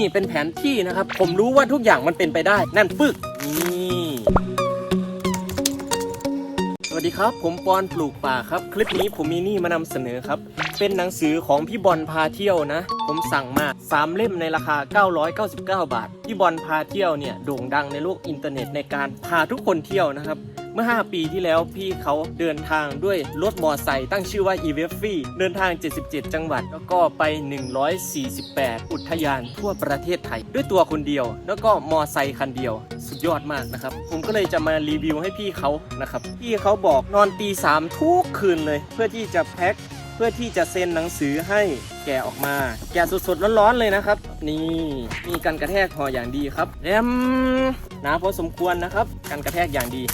นี่เป็นแผนที่นะครับ ผมรู้ว่าทุกอย่างมันเป็นไปได้ นั่นปึกนี่สวัสดีครับ ผมปอนปลูกป่าครับ คลิปนี้ผมมีนี่มานำเสนอครับ เป็นหนังสือของพี่บอลพาเที่ยวนะ ผมสั่งมา 3 เล่มในราคา 999 บาท พี่บอลพาเที่ยวเนี่ยโด่งดังในโลกอินเทอร์เน็ตในการพาทุกคนเที่ยวนะครับ เมื่อ 5 ปีที่แล้วพี่เขาเดินทางด้วยรถมอไซค์ตั้งชื่อว่า e v e f เดินทาง 77 จังหวัด แล้วก็ไป 148 อุทยานทั่วประเทศไทย ด้วยตัวคนเดียว แล้วก็มอไซค์คันเดียว สุดยอดมากนะครับ ผมก็เลยจะมารีวิวให้พี่เขานะครับ พี่เขาบอกนอนตีสามทุกคืนเลย เพื่อที่จะแพ็คเพื่อที่จะเซ็นหนังสือให้แกะออกมา แกะสดๆร้อนๆเลยนะครับ นี่มีกันกระแทกหออย่างดีครับแอมหนาพอสมควรนะครับกันกระแทกอย่างดี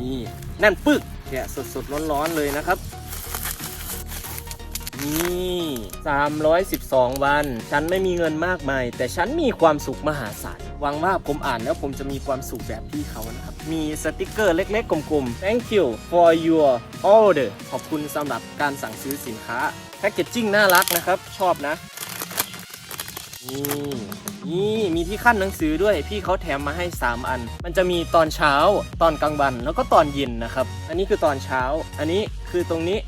นี่แน่นปึกแกะสดๆร้อนๆเลยนะครับ นี่312 วัน ฉันไม่มีเงินมากมาย แต่ฉันมีความสุขมหาศาลหวังว่าผมอ่านแล้วผมจะมีความสุขแบบพี่เขานะครับ มีสติกเกอร์เล็กๆ กลมๆ thank you for your order ขอบคุณสำหรับการสั่งซื้อสินค้าแพคเกจจิ้งน่ารักนะครับ ชอบนะ นี่นี่มีที่ขั้นหนังสือด้วยพี่เขาแถมมาให้ 3 อัน มันจะมีตอนเช้าตอนกลางวันแล้วก็ตอนเย็นนะครับ อันนี้คือตอนเช้า อันนี้คือตรงนี้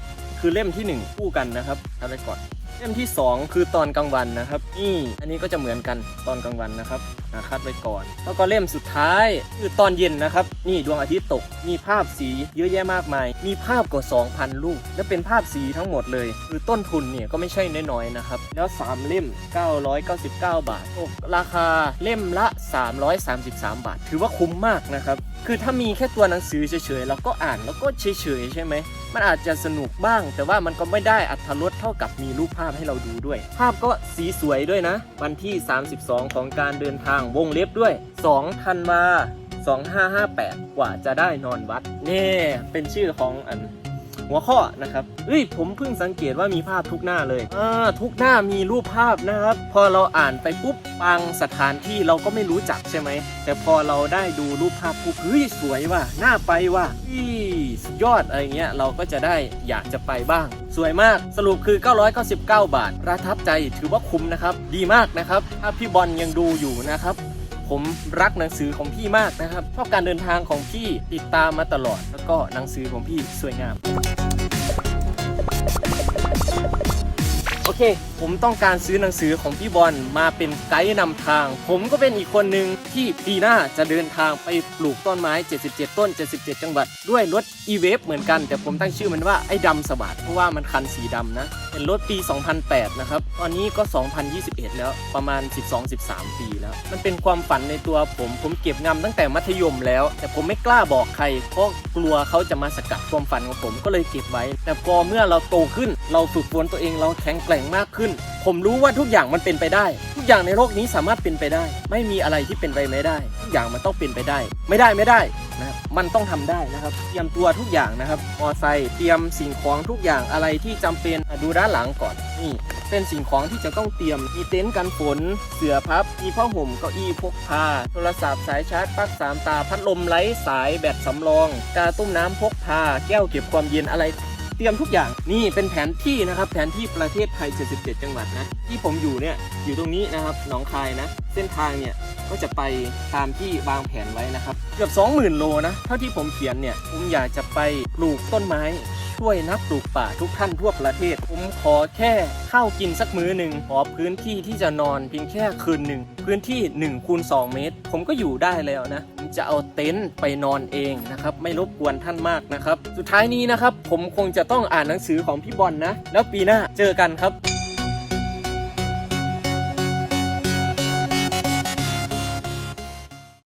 คือเล่มที่ 1 คู่กันนะครับทำไปก่อน เล่มที่ 2 คือตอนกลางวันนะครับนี่อันนี้ก็จะเหมือนกันตอนกลางวันนะครับอ่าคัดไว้ก่อน แล้วก็เล่มสุดท้ายคือตอนเย็นนะครับ นี่ดวงอาทิตย์ตก มีภาพสีเยอะแยะมากมาย มีภาพกว่า2,000 รูป และเป็นภาพสีทั้งหมดเลย คือต้นทุนเนี่ยก็ไม่ใช่น้อยๆนะครับ แล้ว 3 เล่ม 999 บาทตกราคาเล่มละ 333 บาท ถือว่าคุ้มมากนะครับ คือถ้ามีแค่ตัวหนังสือเฉยๆเราก็อ่านแล้วก็เฉยๆใช่ไหมมันอาจจะสนุกบ้าง แต่ว่ามันก็ไม่ได้อัธรรสเท่ากับมีรูปภาพให้เราดูด้วย ภาพก็สีสวยด้วยนะ วันที่ 32 ของการเดินทางวงเล็บด้วย2ธันวา2558 กว่าจะได้นอนวัดนี่เป็นชื่อของอัน หัวข้อนะครับเอ้ยผมเพิ่งสังเกตว่ามีภาพทุกหน้าเลยอ่าทุกหน้ามีรูปภาพนะครับ พอเราอ่านไปปุ๊บบางสถานที่เราก็ไม่รู้จักใช่ไหม แต่พอเราได้ดูรูปภาพปุ๊บเฮ้ยสวยว่ะน่าไปว่ะอีสุดยอดอะไรเงี้ยเราก็จะได้อยากจะไปบ้าง สวยมากสรุปคือ 999 บาท ประทับใจถือว่าคุ้มนะครับ ดีมากนะครับ ถ้าพี่บอลยังดูอยู่นะครับ ผมรักหนังสือของพี่มากนะครับชอบการเดินทางของพี่ติดตามมาตลอด แล้วก็หนังสือของพี่สวยงาม โอเค ผมต้องการซื้อหนังสือของพี่บอลมาเป็นไกด์นำทาง ผมก็เป็นอีกคนหนึ่งที่ปีหน้าจะเดินทางไปปลูกต้นไม้ 77 ต้น 77 จังหวัด ด้วยรถ e w a v e เหมือนกัน แต่ผมตั้งชื่อมันว่าไอ้ดำสวัสดเพราะว่ามันคันสีดำนะ เป็นรถปี 2008 นะครับ ตอนนี้ก็ 2021 แล้วประมาณ 12-13 ปีแล้ว มันเป็นความฝันในตัวผม ผมเก็บงำตั้งแต่มัธยมแล้ว แต่ผมไม่กล้าบอกใคร เพราะกลัวเขาจะมาสกัดความฝันของผมก็เลยเก็บไว้ แต่พอเมื่อเราโตขึ้นเราฝึกฝนตัวเองเราแข็งแกร่งมากขึ้น ผมรู้ว่าทุกอย่างมันเป็นไปได้ ทุกอย่างในโลกนี้สามารถเป็นไปได้ ไม่มีอะไรที่เป็นไปไม่ได้ ทุกอย่างมันต้องเป็นไปได้ ไม่ได้ไม่ได้นะครับมันต้องทำได้นะครับ เตรียมตัวทุกอย่างนะครับมอไซค์เตรียมสิ่งของทุกอย่างอะไรที่จำเป็นดูด้านหลังก่อนนี่เป็นสิ่งของที่จะต้องเตรียมมีเต็นท์กันฝน เสื่อพับมีผ้าห่มเก้าอี้พกพา โทรศัพท์สายชาร์จปลั๊กสามตา พัดลมไร้สายแบตสำรอง กาต้มน้ำพกพา แก้วเก็บความเย็นอะไร เตรียมทุกอย่างนี่เป็นแผนที่นะครับ แผนที่ประเทศไทย 77 จังหวัดนะที่ผมอยู่เนี่ยอยู่ตรงนี้นะครับหนองคายนะ เส้นทางเนี่ยก็จะไปตามที่วางแผนไว้นะครับ เกือบ 20,000 โลนะเท่าที่ผมเขียนเนี่ยผมอยากจะไปปลูกต้นไม้ ช่วยนักปลูกป่าทุกท่านทั่วประเทศ ผมขอแค่ข้าวกินสักมื้อหนึ่งขอพื้นที่ที่จะนอนเพียงแค่คืนหนึ่ง พื้นที่1คูณ2เมตร ผมก็อยู่ได้แล้วนะผมจะเอาเต็นท์ไปนอนเองนะครับ ไม่รบกวนท่านมากนะครับ สุดท้ายนี้นะครับ ผมคงจะต้องอ่านหนังสือของพี่บอลนะแล้วปีหน้าเจอกันครับ